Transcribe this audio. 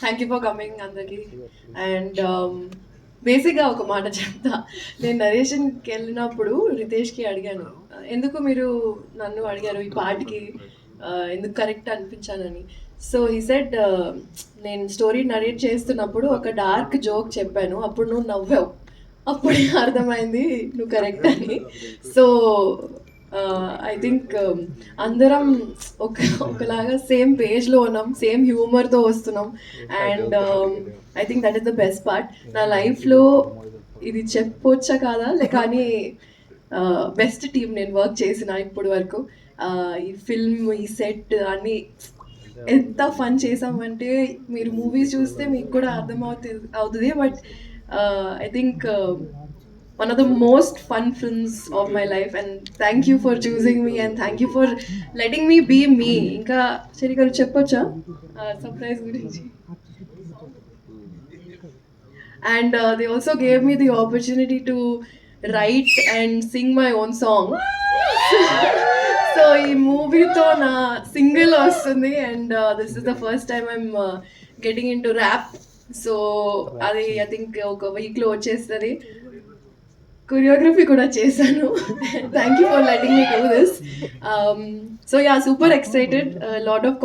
Thank you for coming అందరికి and బేసిక్గా ఒక మాట చెప్తా. నేను నరేషన్కి వెళ్ళినప్పుడు రితేష్కి అడిగాను. ఎందుకు మీరు నన్ను అడిగారు ఈ పాటకి? ఎందుకు కరెక్ట్ అనిపించానని? సో ఈ సెట్ నేను స్టోరీ నరేట్ చేస్తున్నప్పుడు ఒక డార్క్ జోక్ చెప్పాను. అప్పుడు నువ్వు నవ్వావు. అప్పుడే అర్థమైంది నువ్వు కరెక్ట్ అని. So Uh, I think um, అందరం ఒక ఒకలాగా సేమ్ పేజ్లో ఉన్నాం సేమ్ హ్యూమర్తో వస్తున్నాం. And I think that is the best part నా లైఫ్లో ఇది చెప్పొచ్చా కాదా? లే కానీ uh, బెస్ట్ టీం నేను వర్క్ చేసిన ఇప్పటి వరకు. Uh, ఈ ఫిల్మ్ ఈ సెట్ అన్ని ఎంత ఫన్ చేసామంటే మీరు మూవీస్ చూస్తే మీకు కూడా అర్థమవుతుంది అవుతుంది. But I think one of the most fun films of my life and thank you for choosing me and thank you for letting me be me ఇంకా సరి గారు చెప్పొచ్చా సర్ప్రైజ్ గురించి. And uh, they also gave me the opportunity to write and sing my own song. So ఈ మూవీతో నా single వస్తుంది and this is the first time I'm getting into rap so అది ఐ థింక్ ఒక వీక్లో వచ్చేస్తుంది. Choreography కూడా చేశాను. Thank you for letting me do this so ya super excited lot of